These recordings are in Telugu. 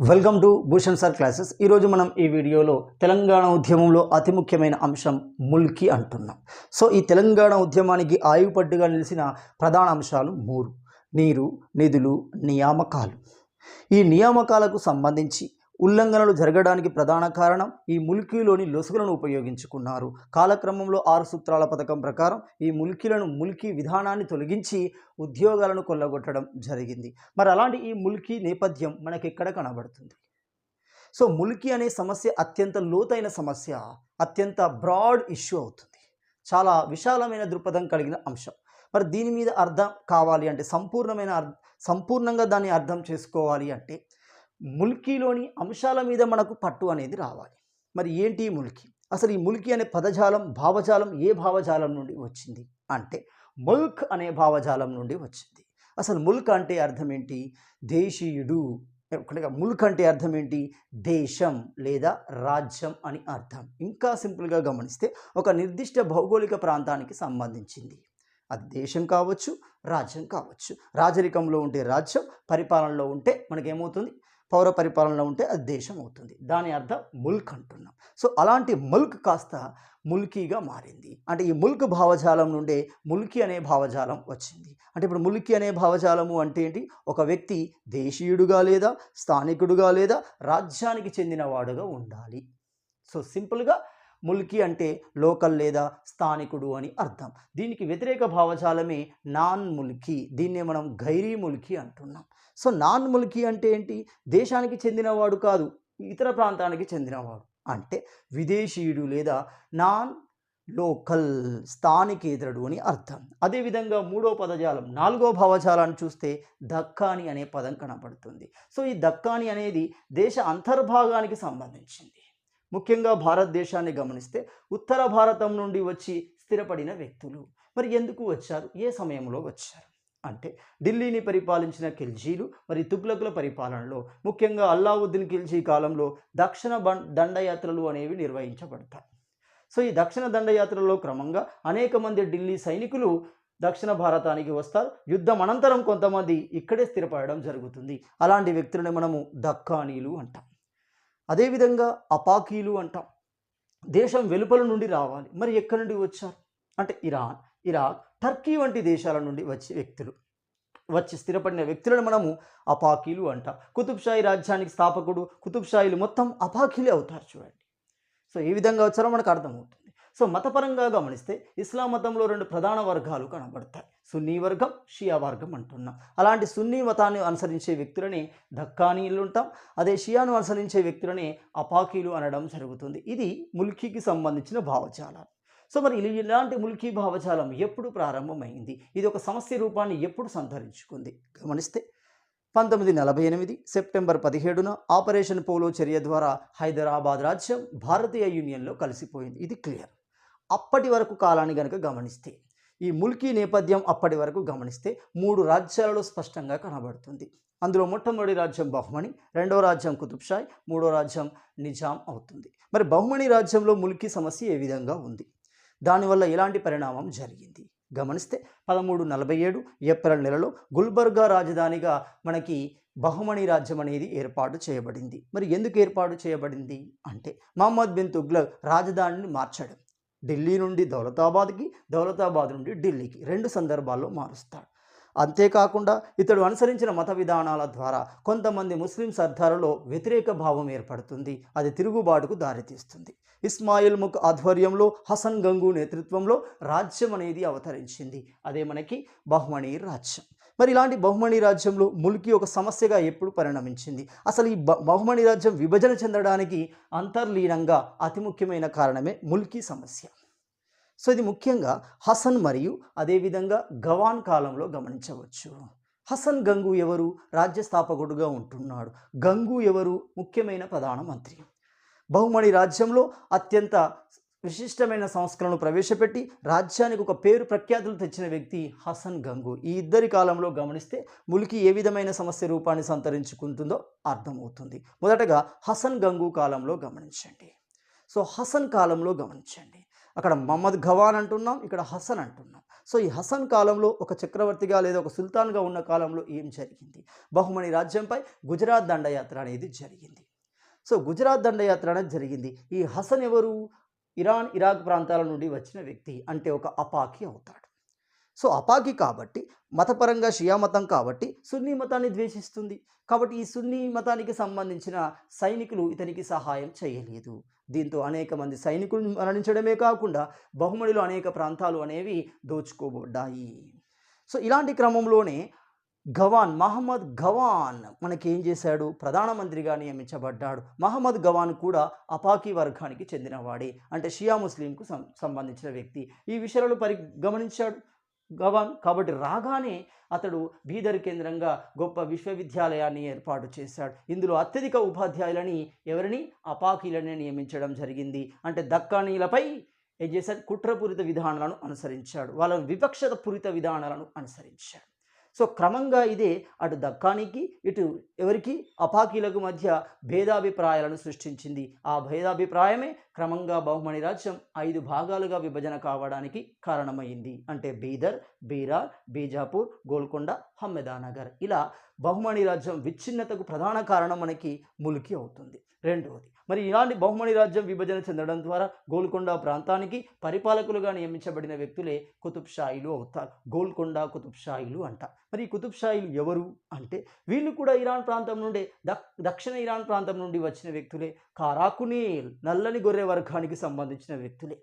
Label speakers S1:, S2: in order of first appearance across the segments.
S1: Welcome to Bhushan sir classes ఈరోజు మనం ఈ వీడియోలో తెలంగాణ ఉద్యమంలో అతి ముఖ్యమైన అంశం ముల్కి అంటున్నాం. సో ఈ తెలంగాణ ఉద్యమానికి ఆయుపట్టుగా నిలిచిన ప్రధాన అంశాలు మూడు నీరు నిధులు నియామకాలు. ఈ నియామకాలకు సంబంధించి ఉల్లంఘనలు జరగడానికి ప్రధాన కారణం ఈ ముల్కీలోని లొసుగులను ఉపయోగించుకున్నారు. కాలక్రమంలో ఆరు సూత్రాల పథకం ప్రకారం ఈ ముల్కీలను ముల్కీ విధానాన్ని తొలగించి ఉద్యోగాలను కొల్లగొట్టడం జరిగింది. మరి అలాంటి ఈ ముల్కీ నేపథ్యం మనకెక్కడ కనబడుతుంది? సో ముల్కీ అనే సమస్య అత్యంత లోతైన సమస్య అత్యంత బ్రాడ్ ఇష్యూ అవుతుంది. చాలా విశాలమైన దృక్పథం కలిగిన అంశం. మరి దీని మీద అర్థం కావాలి అంటే సంపూర్ణమైన అర్ సంపూర్ణంగా దాన్ని అర్థం చేసుకోవాలి అంటే ముల్కీలోని అంశాల మీద మనకు పట్టు అనేది రావాలి. మరి ఏంటి ఈ ముల్కి? అసలు ఈ ముల్కి అనే పదజాలం భావజాలం ఏ భావజాలం నుండి వచ్చింది? అంటే ముల్క్ అనే భావజాలం నుండి వచ్చింది. అసలు ముల్క్ అంటే అర్థం ఏంటి? దేశీయుడు. ముల్క్ అంటే అర్థం ఏంటి? దేశం లేదా రాజ్యం అని అర్థం. ఇంకా సింపుల్గా గమనిస్తే ఒక నిర్దిష్ట భౌగోళిక ప్రాంతానికి సంబంధించింది. అది దేశం కావచ్చు రాజ్యం కావచ్చు. రాజరికంలో ఉంటే రాజ్యం పరిపాలనలో ఉంటే మనకేమవుతుంది? పౌర పరిపాలనలో ఉంటే అది దేశం అవుతుంది. దాని అర్థం ముల్క్ అంటున్నాం. సో అలాంటి ముల్క్ కాస్త ముల్కీగా మారింది. అంటే ఈ ముల్క్ భావజాలం నుండే ముల్కీ అనే భావజాలం వచ్చింది. అంటే ఇప్పుడు ముల్కీ అనే భావజాలము అంటే ఏంటి? ఒక వ్యక్తి దేశీయుడుగా లేదా స్థానికుడుగా లేదా రాజ్యానికి చెందినవాడుగా ఉండాలి. సో సింపుల్గా ముల్కి అంటే లోకల్ లేదా స్థానికుడు అని అర్థం. దీనికి వ్యతిరేక భావజాలమే నాన్ ముల్కి. దీన్నే మనం గైరీ ముల్కి అంటున్నాం. సో నాన్ ముల్కీ అంటే ఏంటి? దేశానికి చెందినవాడు కాదు ఇతర ప్రాంతానికి చెందినవాడు. అంటే విదేశీయుడు లేదా నాన్ లోకల్ స్థానికేతరుడు అని అర్థం. అదేవిధంగా మూడో పదజాలం నాలుగో భావజాలాన్ని చూస్తే దక్కాని అనే పదం కనపడుతుంది. సో ఈ దక్కాని అనేది దేశ అంతర్భాగానికి సంబంధించింది. ముఖ్యంగా భారతదేశాన్ని గమనిస్తే ఉత్తర భారతం నుండి వచ్చి స్థిరపడిన వ్యక్తులు. మరి ఎందుకు వచ్చారు? ఏ సమయంలో వచ్చారు? అంటే ఢిల్లీని పరిపాలించిన ఖిల్జీలు మరి తుగ్లకుల పరిపాలనలో ముఖ్యంగా అల్లావుద్దీన్ ఖిల్జీ కాలంలో దక్షిణ దండయాత్రలు అనేవి నిర్వహించబడతాయి. సో ఈ దక్షిణ దండయాత్రలో క్రమంగా అనేక మంది ఢిల్లీ సైనికులు దక్షిణ భారతానికి వస్తారు. యుద్ధం అనంతరం కొంతమంది ఇక్కడే స్థిరపడడం జరుగుతుంది. అలాంటి వ్యక్తులను మనము దక్కానీలు అంటాం. అదేవిధంగా అపాకీలు అంటాం. దేశం వెలుపల నుండి రావాలి. మరి ఎక్కడి నుండి వచ్చారు? అంటే ఇరాన్ ఇరాక్ టర్కీ వంటి దేశాల నుండి వచ్చే వ్యక్తులు వచ్చి స్థిరపడిన వ్యక్తులను మనము అపాకీలు అంటాం. కుతుబ్షాయి రాజ్యానికి స్థాపకుడు కుతుబ్షాయిలు మొత్తం అపాకీలే అవుతారు చూడండి. సో ఏ విధంగా వచ్చారో మనకు అర్థమవుతుంది. సో మతపరంగా గమనిస్తే ఇస్లాం మతంలో రెండు ప్రధాన వర్గాలు కనబడతాయి. సున్నీ వర్గం షియా వర్గం అంటున్నాం. అలాంటి సున్నీ మతాన్ని అనుసరించే వ్యక్తులని దక్కానీలు ఉంటాం. అదే షియాను అనుసరించే వ్యక్తులని అపాకీలు అనడం జరుగుతుంది. ఇది ముల్కీకి సంబంధించిన భావజాలాలు సో మరి ఇలాంటి ముల్కీ భావజాలం ఎప్పుడు ప్రారంభమైంది? ఇది ఒక సమస్య రూపాన్ని ఎప్పుడు సంతరించుకుంది? గమనిస్తే పంతొమ్మిది నలభై ఎనిమిది సెప్టెంబర్ పదిహేడున ఆపరేషన్ పోలో చర్య ద్వారా హైదరాబాద్ రాజ్యం భారతీయ యూనియన్లో కలిసిపోయింది. ఇది క్లియర్. అప్పటి వరకు కాలాన్ని గనుక గమనిస్తే ఈ ముల్కీ నేపథ్యం అప్పటి వరకు గమనిస్తే మూడు రాజ్యాలలో స్పష్టంగా కనబడుతుంది. అందులో మొట్టమొదటి రాజ్యం బహుమణి రెండో రాజ్యం కుతుబ్షాయ్ మూడో రాజ్యం నిజాం అవుతుంది. మరి బహుమణి రాజ్యంలో ముల్కీ సమస్య ఏ విధంగా ఉంది? దానివల్ల ఎలాంటి పరిణామం జరిగింది? గమనిస్తే పదమూడు నలభై ఏడు ఏప్రిల్ నెలలో గుల్బర్గా రాజధానిగా మనకి బహుమణి రాజ్యం అనేది ఏర్పాటు చేయబడింది. మరి ఎందుకు ఏర్పాటు చేయబడింది? అంటే మహమ్మద్ బిన్ తుగ్లక్ రాజధానిని మార్చడం. ఢిల్లీ నుండి దౌలతాబాద్కి దౌలతాబాద్ నుండి ఢిల్లీకి రెండు సందర్భాల్లో మారుస్తాడు. అంతేకాకుండా ఇతడు అనుసరించిన మత విధానాల ద్వారా కొంతమంది ముస్లిం సర్దారులో వ్యతిరేక భావం ఏర్పడుతుంది. అది తిరుగుబాటుకు దారితీస్తుంది. ఇస్మాయిల్ ముఖ్ ఆధ్వర్యంలో హసన్ గంగు నేతృత్వంలో రాజ్యం అనేది అవతరించింది. అదే మనకి బహుమణి రాజ్యం. మరి ఇలాంటి బహుమణి రాజ్యంలో ముల్కి ఒక సమస్యగా ఎప్పుడు పరిణమించింది? అసలు ఈ బ- బహుమణి రాజ్యం విభజన చెందడానికి అంతర్లీనంగా అతి ముఖ్యమైన కారణమే ముల్కీ సమస్య. సో ఇది ముఖ్యంగా హసన్ మరియు అదేవిధంగా గవాన్ కాలంలో గమనించవచ్చు. హసన్ గంగు ఎవరు? రాజ్య స్థాపకుడుగా ఉంటున్నాడు. గంగు ఎవరు? ముఖ్యమైన ప్రధానమంత్రి బహుమణి రాజ్యంలో అత్యంత విశిష్టమైన సంస్కరణను ప్రవేశపెట్టి రాజ్యానికి ఒక పేరు ప్రఖ్యాతులు తెచ్చిన వ్యక్తి హసన్ గంగు. ఈ ఇద్దరి కాలంలో గమనిస్తే ములికి ఏ విధమైన సమస్య రూపాన్ని సంతరించుకుంటుందో అర్థమవుతుంది. మొదటగా హసన్ గంగు కాలంలో గమనించండి. సో హసన్ కాలంలో గమనించండి. అక్కడ మహమ్మద్ ఘవాన్ అంటున్నాం ఇక్కడ హసన్ అంటున్నాం. సో ఈ హసన్ కాలంలో ఒక చక్రవర్తిగా లేదా ఒక సుల్తాన్గా ఉన్న కాలంలో ఏం జరిగింది? బహుమణి రాజ్యంపై గుజరాత్ దండయాత్ర అనేది జరిగింది. సో గుజరాత్ దండయాత్ర అనేది జరిగింది. ఈ హసన్ ఎవరు? ఇరాన్ ఇరాక్ ప్రాంతాల నుండి వచ్చిన వ్యక్తి అంటే ఒక అపాకి అవుతాడు. సో అపాకి కాబట్టి మతపరంగా షియా మతం కాబట్టి సున్నీ మతాన్ని ద్వేషిస్తుంది. కాబట్టి ఈ సున్నీ మతానికి సంబంధించిన సైనికులు ఇతనికి సహాయం చేయలేదు. దీంతో అనేక మంది సైనికులు మరణించడమే కాకుండా బహుమడిలో అనేక ప్రాంతాలు అనేవి దోచుకోబడ్డాయి. సో ఇలాంటి క్రమంలోనే గవాన్ మహమ్మద్ గవాన్ మనకేం చేశాడు? ప్రధానమంత్రిగా నియమించబడ్డాడు. మహమ్మద్ గవాన్ కూడా అపాకీ వర్గానికి చెందినవాడే. అంటే షియా ముస్లింకు సం సంబంధించిన వ్యక్తి. ఈ విషయాలను పరి గమనించాడు. గవాన్ కాబట్టి రాగానే అతడు బీదర్ కేంద్రంగా గొప్ప విశ్వవిద్యాలయాన్ని ఏర్పాటు చేశాడు. ఇందులో అత్యధిక ఉపాధ్యాయులని ఎవరిని? అపాకీలని నియమించడం జరిగింది. అంటే దక్కానీలపై ఏం చేశాడు కుట్రపూరిత విధానాలను అనుసరించాడు. వాళ్ళ వివక్షత పూరిత విధానాలను అనుసరించాడు. సో క్రమంగా ఇదే అటు దక్కానికి ఇటు ఎవరికి? అపాకీలకు మధ్య భేదాభిప్రాయాలను సృష్టించింది. ఆ భేదాభిప్రాయమే క్రమంగా బహుమణి రాజ్యం ఐదు భాగాలుగా విభజన కావడానికి కారణమైంది. అంటే బీదర్ బీరా బీజాపూర్ గోల్కొండ హమ్మెదానగర్. ఇలా బహుమణి రాజ్యం విచ్ఛిన్నతకు ప్రధాన కారణం మనకి ములికి అవుతుంది. రెండవది మరి ఇలాంటి బహుమణి రాజ్యం విభజన చెందడం ద్వారా గోల్కొండ ప్రాంతానికి పరిపాలకులుగా నియమించబడిన వ్యక్తులే కుతుబ్షాయిలు అవుతారు. గోల్కొండ కుతుబ్షాయిలు అంట. మరి ఈ కుతుబ్షాయిలు ఎవరు? అంటే వీళ్ళు కూడా ఇరాన్ ప్రాంతం నుండే దక్షిణ ఇరాన్ ప్రాంతం నుండి వచ్చిన వ్యక్తులే. కారాకునీల్ నల్లని గొర్రె వర్గానికి సంబంధించిన వ్యక్తులే.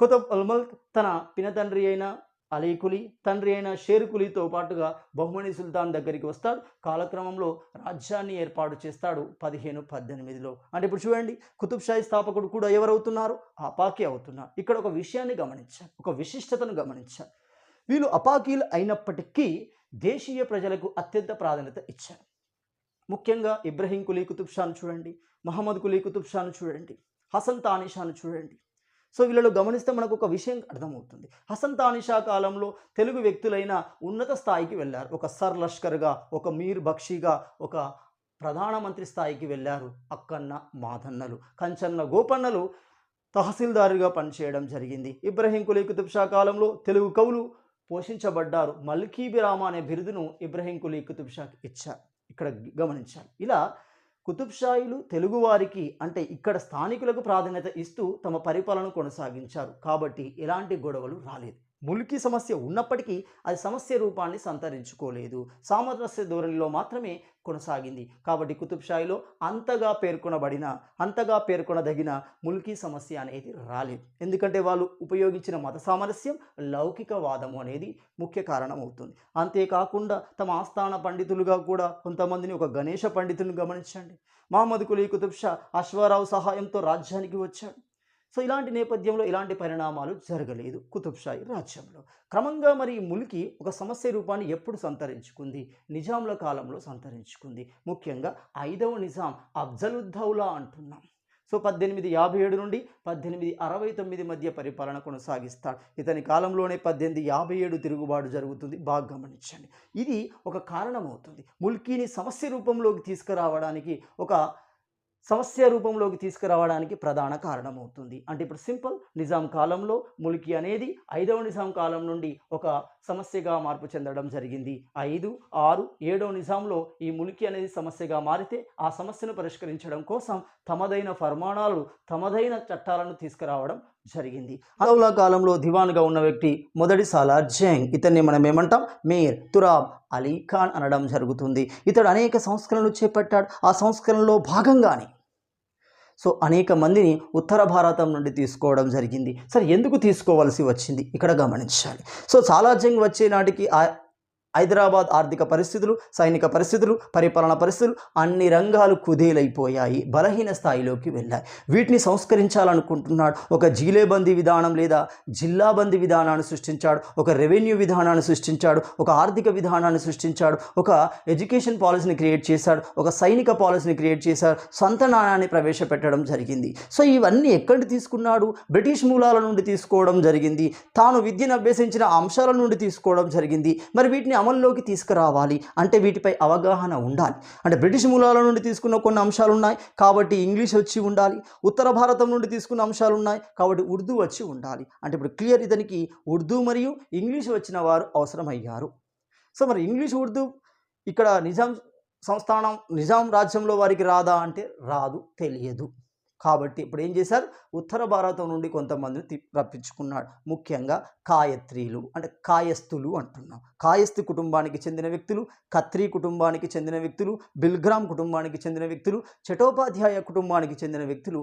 S1: కుతుబ్ ఉల్మల్ తన పినతండ్రి అయిన అలీకులి తండ్రి అయిన షేరుకులితో పాటుగా బహుమణి సుల్తాన్ దగ్గరికి వస్తాడు. కాలక్రమంలో రాజ్యాన్ని ఏర్పాటు చేస్తాడు పదిహేను పద్దెనిమిదిలో. అంటే ఇప్పుడు చూడండి కుతుబ్ స్థాపకుడు కూడా ఎవరవుతున్నారు? అపాకి అవుతున్నారు. ఇక్కడ ఒక విషయాన్ని గమనించాలి ఒక విశిష్టతను గమనించాలి వీళ్ళు అపాకీలు అయినప్పటికీ దేశీయ ప్రజలకు అత్యంత ప్రాధాన్యత ఇచ్చారు. ముఖ్యంగా ఇబ్రహీం కులీ కుతుబ్ షాను చూడండి మహమ్మద్ కులీ కుతుబ్ షాను చూడండి. హసన్ తానిషాను చూడండి. సో వీళ్ళలో గమనిస్తే మనకు ఒక విషయం అర్థమవుతుంది. హసన్ తానిషా కాలంలో తెలుగు వ్యక్తులైన ఉన్నత స్థాయికి వెళ్ళారు. ఒక సర్ లష్కర్గా ఒక మీర్ బక్షిగా ఒక ప్రధానమంత్రి స్థాయికి వెళ్ళారు అక్కన్న మాదన్నలు. కంచన్న గోపన్నలు తహసీల్దారుగా పనిచేయడం జరిగింది. ఇబ్రహీం కులీ కుతుబ్షా కాలంలో తెలుగు కవులు పోషించబడ్డారు. మల్కీబిరామ అనే బిరుదును ఇబ్రహీం కులీ కుతుబ్షాకి ఇచ్చారు. ఇక్కడ గమనించాలి. ఇలా కుతుబ్షాయిలు తెలుగువారికి అంటే ఇక్కడ స్థానికులకు ప్రాధాన్యత ఇస్తూ తమ పరిపాలన కొనసాగించారు. కాబట్టి ఎలాంటి గొడవలు రాలేదు. ములికి సమస్య ఉన్నప్పటికీ అది సమస్య రూపాన్ని సంతరించుకోలేదు. సామరస్య ధోరణిలో మాత్రమే కొనసాగింది. కాబట్టి కుతుబ్ షాయిలో అంతగా పేర్కొనబడిన అంతగా పేర్కొనదగిన ముల్కీ సమస్య అనేది రాలేదు. ఎందుకంటే వాళ్ళు ఉపయోగించిన మత సామరస్యం లౌకికవాదము అనేది ముఖ్య కారణం అవుతుంది అంతేకాకుండా తమ ఆస్థాన పండితులుగా కూడా కొంతమందిని ఒక గణేష పండితుని గమనించండి. మహమ్మద్ కులీ కుతుబ్ షా అశ్వారావు సహాయంతో రాజ్యానికి వచ్చాడు. సో ఇలాంటి నేపథ్యంలో ఇలాంటి పరిణామాలు జరగలేదు కుతుబ్షాయి రాజ్యంలో. క్రమంగా మరి ములికి ఒక సమస్య రూపాన్ని ఎప్పుడు సంతరించుకుంది? నిజాంల కాలంలో సంతరించుకుంది. ముఖ్యంగా ఐదవ నిజాం అఫ్జలుద్దౌలా అంటున్నాం. సో పద్దెనిమిది యాభై ఏడు నుండి పద్దెనిమిది అరవై తొమ్మిది మధ్య పరిపాలన కొనసాగిస్తాడు ఇతని కాలంలోనే పద్దెనిమిది యాభై ఏడు తిరుగుబాటు జరుగుతుంది. బాగా గమనించండి. ఇది ఒక కారణమవుతుంది. ముల్కీని సమస్య రూపంలోకి తీసుకురావడానికి ఒక సమస్య రూపంలోకి తీసుకురావడానికి ప్రధాన కారణమవుతుంది. అంటే ఇప్పుడు సింపుల్ నిజాం కాలంలో ములికి అనేది ఐదవ నిజాం కాలం నుండి ఒక సమస్యగా మార్పు చెందడం జరిగింది. ఐదు ఆరు ఏడవ నిజాంలో ఈ ములికి అనేది సమస్యగా మారితే ఆ సమస్యను పరిష్కరించడం కోసం తమదైన ఫర్మాణాలు తమదైన చట్టాలను తీసుకురావడం జరిగింది. అదౌలా కాలంలో దివాన్గా ఉన్న వ్యక్తి మొదటి సాలార్ జంగ్. ఇతన్ని మనం ఏమంటాం? మీర్ తురాబ్ అలీ ఖాన్ అనడం జరుగుతుంది. ఇతడు అనేక సంస్కరణలు చేపట్టాడు. ఆ సంస్కరణలో భాగంగానే సో అనేక మందిని ఉత్తర భారతం నుండి తీసుకోవడం జరిగింది. సరే ఎందుకు తీసుకోవాల్సి వచ్చింది? ఇక్కడ గమనించాలి. సో సాలార్జంగ్ వచ్చే నాటికి ఆ హైదరాబాద్ ఆర్థిక పరిస్థితులు సైనిక పరిస్థితులు పరిపాలన పరిస్థితులు అన్ని రంగాలు కుదేలైపోయాయి బలహీన స్థాయిలోకి వెళ్ళాయి. వీటిని సంస్కరించాలనుకుంటున్నాడు ఒక జీలేబందీ విధానం లేదా జిల్లాబందీ విధానాన్ని సృష్టించాడు ఒక రెవెన్యూ విధానాన్ని సృష్టించాడు ఒక ఆర్థిక విధానాన్ని సృష్టించాడు ఒక ఎడ్యుకేషన్ పాలసీని క్రియేట్ చేశాడు ఒక సైనిక పాలసీని క్రియేట్ చేశాడు సొంత నాణాన్ని ప్రవేశపెట్టడం జరిగింది. సో ఇవన్నీ ఎక్కడి తీసుకున్నాడు? బ్రిటిష్ మూలాల నుండి తీసుకోవడం జరిగింది. తాను విద్యను అభ్యసించిన అంశాల నుండి తీసుకోవడం జరిగింది. మరి వీటిని అమల్లోకి తీసుకురావాలి. అంటే వీటిపై అవగాహన ఉండాలి. అంటే బ్రిటిష్ మూలాల నుండి తీసుకున్న కొన్ని అంశాలు ఉన్నాయి కాబట్టి ఇంగ్లీష్ వచ్చి ఉండాలి. ఉత్తర భారతం నుండి తీసుకున్న అంశాలు ఉన్నాయి కాబట్టి ఉర్దూ వచ్చి ఉండాలి. అంటే ఇప్పుడు క్లియర్ ఇతనికి ఉర్దూ మరియు ఇంగ్లీష్ వచ్చిన వారు అవసరమయ్యారు. సో మరి ఇంగ్లీష్ ఉర్దూ ఇక్కడ నిజాం సంస్థానం నిజాం రాజ్యంలో వారికి రాదా అంటే రాదు తెలియదు. కాబట్టి ఇప్పుడు ఏం చేశారు? ఉత్తర భారతం నుండి కొంతమందిని రప్పించుకున్నాడు. ముఖ్యంగా కాయత్రీలు అంటే కాయస్థులు అంటున్నాం. కాయస్థి కుటుంబానికి చెందిన వ్యక్తులు కత్రి కుటుంబానికి చెందిన వ్యక్తులు బిల్గ్రామ్ కుటుంబానికి చెందిన వ్యక్తులు చటోపాధ్యాయ కుటుంబానికి చెందిన వ్యక్తులు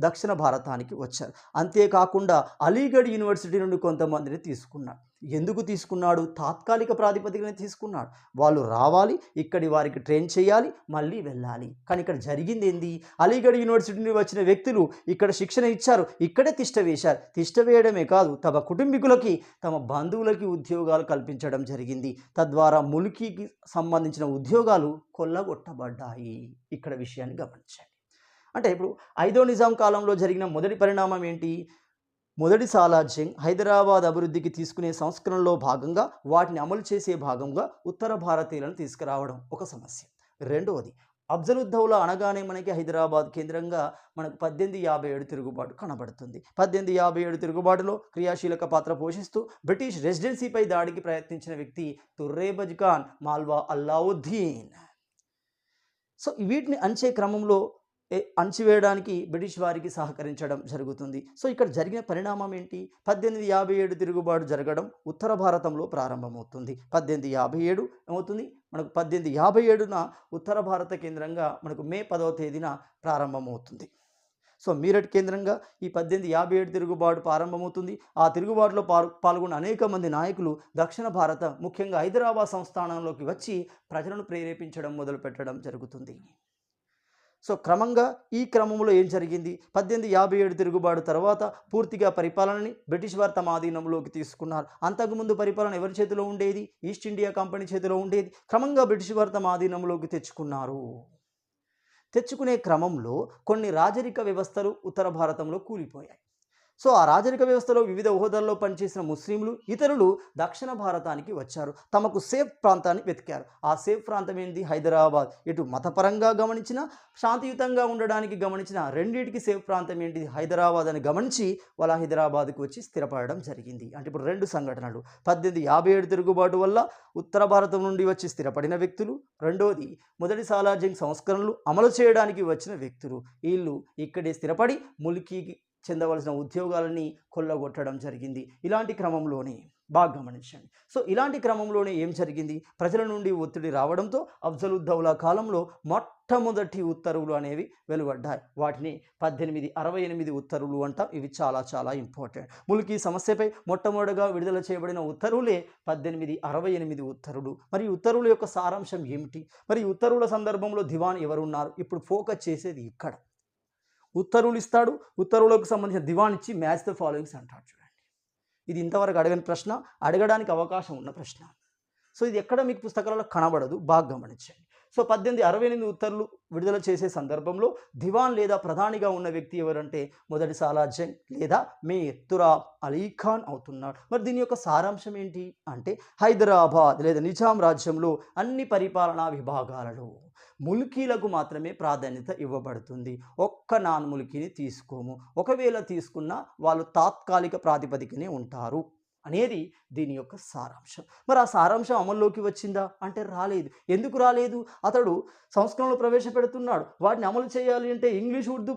S1: దక్షిణ భారతానికి వచ్చారు. అంతేకాకుండా అలీగఢ్ యూనివర్సిటీ నుండి కొంతమందిని తీసుకున్నాడు ఎందుకు తీసుకున్నాడు? తాత్కాలిక ప్రాతిపదికన తీసుకున్నాడు. వాళ్ళు రావాలి ఇక్కడి వారికి ట్రైన్ చేయాలి మళ్ళీ వెళ్ళాలి. కానీ ఇక్కడ జరిగింది ఏంది? అలీగఢ్ యూనివర్సిటీ నుండి వచ్చిన వ్యక్తులు ఇక్కడ శిక్షణ ఇచ్చారు ఇక్కడే తిష్ట వేశారు. తిష్ట వేయడమే కాదు తమ కుటుంబీకులకి తమ బంధువులకి ఉద్యోగాలు కల్పించడం జరిగింది. తద్వారా ములికికి సంబంధించిన ఉద్యోగాలు కొల్లగొట్టబడ్డాయి. ఇక్కడ విషయాన్ని గమనించండి. అంటే ఇప్పుడు ఐదో నిజాం కాలంలో జరిగిన మొదటి పరిణామం ఏంటి? మొదటి సాలార్జంగ్ హైదరాబాద్ అభివృద్ధికి తీసుకునే సంస్కరణలో భాగంగా వాటిని అమలు చేసే భాగంగా ఉత్తర భారతీయులను తీసుకురావడం ఒక సమస్య. రెండవది అఫ్జలుద్దౌలా అనగానే మనకి హైదరాబాద్ కేంద్రంగా మనకు పద్దెనిమిది యాభై ఏడు తిరుగుబాటు కనబడుతుంది. పద్దెనిమిది యాభై ఏడు తిరుగుబాటులో క్రియాశీలక పాత్ర పోషిస్తూ బ్రిటిష్ రెసిడెన్సీపై దాడికి ప్రయత్నించిన వ్యక్తి తుర్రేబజ్ ఖాన్ మాల్వా అల్లావుద్దీన్. సో వీటిని అంచే క్రమంలో అణచివేయడానికి బ్రిటిష్ వారికి సహకరించడం జరుగుతుంది. సో ఇక్కడ జరిగిన పరిణామం ఏంటి? పద్దెనిమిది యాభై ఏడు తిరుగుబాటు జరగడం ఉత్తర భారతంలో ప్రారంభమవుతుంది. పద్దెనిమిది యాభై ఏడు ఏమవుతుంది? మనకు పద్దెనిమిది యాభై ఏడున ఉత్తర భారత కేంద్రంగా మనకు మే పదవ తేదీన ప్రారంభమవుతుంది. సో మీరట్ కేంద్రంగా ఈ పద్దెనిమిది యాభై ఏడు తిరుగుబాటు ప్రారంభమవుతుంది. ఆ తిరుగుబాటులో పాల్ పాల్గొన్న అనేక మంది నాయకులు దక్షిణ భారత ముఖ్యంగా హైదరాబాద్ సంస్థానంలోకి వచ్చి ప్రజలను ప్రేరేపించడం మొదలుపెట్టడం జరుగుతుంది. సో క్రమంగా ఈ క్రమంలో ఏం జరిగింది? పద్దెనిమిది యాభై ఏడు తిరుగుబాటు తర్వాత పూర్తిగా పరిపాలనని బ్రిటిష్ వారు తమ ఆధీనంలోకి తీసుకున్నారు. అంతకుముందు పరిపాలన ఎవరి చేతిలో ఉండేది? ఈస్ట్ ఇండియా కంపెనీ చేతిలో ఉండేది. క్రమంగా బ్రిటిష్ వారు తమ ఆధీనంలోకి తెచ్చుకున్నారు. తెచ్చుకునే క్రమంలో కొన్ని రాజరిక వ్యవస్థలు ఉత్తర భారతంలో కూలిపోయాయి. సో ఆ రాజరిక వ్యవస్థలో వివిధ హోదాల్లో పనిచేసిన ముస్లింలు ఇతరులు దక్షిణ భారతానికి వచ్చారు. తమకు సేఫ్ ప్రాంతాన్ని వెతికారు. ఆ సేఫ్ ప్రాంతం ఏంది? హైదరాబాద్. ఇటు మతపరంగా గమనించిన శాంతియుతంగా ఉండడానికి గమనించిన రెండింటికి సేఫ్ ప్రాంతం ఏంటి? హైదరాబాద్ అని గమనించి వాళ్ళ హైదరాబాద్కు వచ్చి స్థిరపడడం జరిగింది. అంటే ఇప్పుడు రెండు సంఘటనలు. పద్దెనిమిది యాభై ఏడు తిరుగుబాటు వల్ల ఉత్తర భారతం నుండి వచ్చి స్థిరపడిన వ్యక్తులు. రెండోది మొదటి సాలార్జింగ్ సంస్కరణలు అమలు చేయడానికి వచ్చిన వ్యక్తులు. వీళ్ళు ఇక్కడే స్థిరపడి ములికీకి చెందవలసిన ఉద్యోగాలని కొల్లగొట్టడం జరిగింది. ఇలాంటి క్రమంలోనే బాగా గమనించండి. సో ఇలాంటి క్రమంలోనే ఏం జరిగింది? ప్రజల నుండి ఒత్తిడి రావడంతో అఫ్జలుద్దౌలా కాలంలో మొట్టమొదటి ఉత్తర్వులు అనేవి వెలువడ్డాయి. వాటిని పద్దెనిమిది అరవై ఎనిమిది ఉత్తర్వులు అంటాం. ఇవి చాలా చాలా ఇంపార్టెంట్. ములికి సమస్యపై మొట్టమొదటిగా విడుదల చేయబడిన ఉత్తర్వులే పద్దెనిమిది అరవై ఎనిమిది ఉత్తర్వులు. మరి ఉత్తర్వుల యొక్క సారాంశం ఏమిటి? మరి ఉత్తర్వుల సందర్భంలో దివాన్ ఎవరున్నారు? ఇప్పుడు ఫోకస్ చేసేది ఇక్కడ. ఉత్తర్వులు ఇస్తాడు ఉత్తర్వులకు సంబంధించిన దివాన్ ఇచ్చి మ్యాచ్ ద ఫాలోయింగ్స్ అంటాడు చూడండి. ఇది ఇంతవరకు అడగని ప్రశ్న అడగడానికి అవకాశం ఉన్న ప్రశ్న. సో ఇది ఎక్కడ మీకు పుస్తకాలలో కనబడదు బాగా గమనించండి. సో పద్దెనిమిది అరవై ఎనిమిది ఉత్తర్వులు విడుదల చేసే సందర్భంలో దివాన్ లేదా ప్రధానిగా ఉన్న వ్యక్తి ఎవరంటే మొదటి సాలాజంగ్ లేదా మీర్ తురాబ్ అలీ ఖాన్ అవుతున్నాడు. మరి దీని యొక్క సారాంశం ఏంటి? అంటే హైదరాబాద్ లేదా నిజాం రాజ్యంలో అన్ని పరిపాలనా విభాగాలలో ములికీలకు మాత్రమే ప్రాధాన్యత ఇవ్వబడుతుంది. ఒక్క నాన్ ములికీని తీసుకోము. ఒకవేళ తీసుకున్నా వాళ్ళు తాత్కాలిక ప్రాతిపదికనే ఉంటారు. అనేది దీని యొక్క సారాంశం. మరి ఆ సారాంశం అమల్లోకి వచ్చిందా? అంటే రాలేదు. ఎందుకు రాలేదు? అతడు సంస్కరణలు ప్రవేశపెడుతున్నాడు. వాటిని అమలు చేయాలి అంటే ఇంగ్లీష్ ఉర్దూ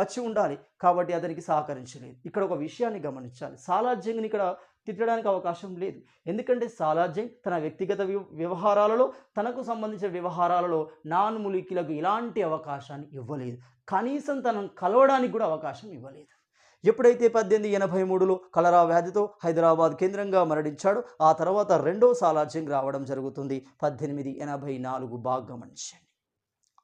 S1: వచ్చి ఉండాలి. కాబట్టి అతనికి సహకరించలేదు. ఇక్కడ ఒక విషయాన్ని గమనించాలి. సాలార్జంగ్ని ఇక్కడ తిట్టడానికి అవకాశం లేదు. ఎందుకంటే సాలార్జంగ్ తన వ్యక్తిగత వ్య- వ్యవహారాలలో తనకు సంబంధించిన వ్యవహారాలలో నాన్ ములికిలకు ఇలాంటి అవకాశాన్ని ఇవ్వలేదు. కనీసం తనను కలవడానికి కూడా అవకాశం ఇవ్వలేదు. ఎప్పుడైతే పద్దెనిమిది ఎనభై మూడులో కలరా వ్యాధితో హైదరాబాద్ కేంద్రంగా మరణించాడో ఆ తర్వాత రెండో సాలార్జంగ్ రావడం జరుగుతుంది. పద్దెనిమిది ఎనభై నాలుగు బాగా గమనించండి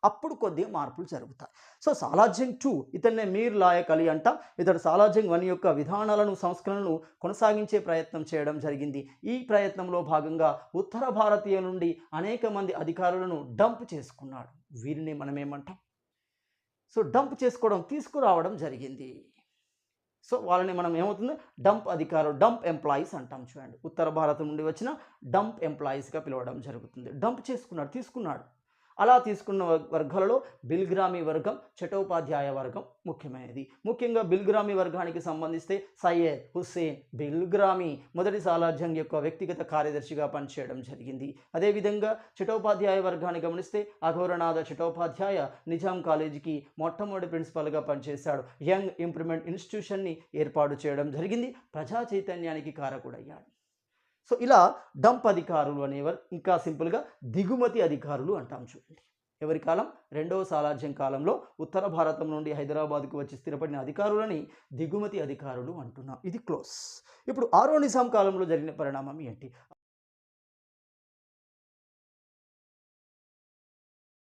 S1: అప్పుడు కొద్దిగా మార్పులు జరుగుతాయి. సో సాలార్జంగ్ టూ ఇతన్నే మీర్ లాయక్ అలీ అంట. ఇతడు సాలార్జంగ్ వన్ యొక్క విధానాలను సంస్కరణను కొనసాగించే ప్రయత్నం చేయడం జరిగింది. ఈ ప్రయత్నంలో భాగంగా ఉత్తర భారతీయ నుండి అనేక మంది అధికారులను డంప్ చేసుకున్నాడు. వీరిని మనం ఏమంటాం సో డంప్ చేసుకోవడం తీసుకురావడం జరిగింది. సో వాళ్ళని మనం ఏమవుతుంది? డంప్ అధికారులు డంప్ ఎంప్లాయీస్ అంటాం చూడండి. ఉత్తర భారతం నుండి వచ్చిన డంప్ ఎంప్లాయీస్గా పిలవడం జరుగుతుంది. డంప్ చేసుకున్నాడు తీసుకున్నాడు. అలా తీసుకున్న వర్గాలలో బిల్గ్రామీ వర్గం చటోపాధ్యాయ వర్గం ముఖ్యమైనది. ముఖ్యంగా బిల్గ్రామీ వర్గానికి సంబంధిస్తే సయ్యద్ హుస్సేన్ బిల్గ్రామీ మొదటి సాలార్జంగ్ యొక్క వ్యక్తిగత కార్యదర్శిగా పనిచేయడం జరిగింది. అదేవిధంగా చటోపాధ్యాయ వర్గాన్ని గమనిస్తే అఘోరనాథ చటోపాధ్యాయ నిజాం కాలేజీకి మొట్టమొదటి ప్రిన్సిపల్గా పనిచేశాడు. యంగ్ ఇంప్రూవ్మెంట్ ఇన్స్టిట్యూషన్ని ఏర్పాటు చేయడం జరిగింది. ప్రజా చైతన్యానికి కారకుడయ్యాడు. సో ఇలా డంప్ అధికారులు అనేవారు ఇంకా సింపుల్గా దిగుమతి అధికారులు అంటాం చూడండి. ఎవరి కాలం? రెండవ సాలార్జ్యం కాలంలో ఉత్తర భారతం నుండి హైదరాబాద్కు వచ్చి స్థిరపడిన అధికారులని దిగుమతి అధికారులు అంటున్నాం. ఇది క్లోజ్. ఇప్పుడు ఆరో నిజాం కాలంలో జరిగిన పరిణామం ఏంటి?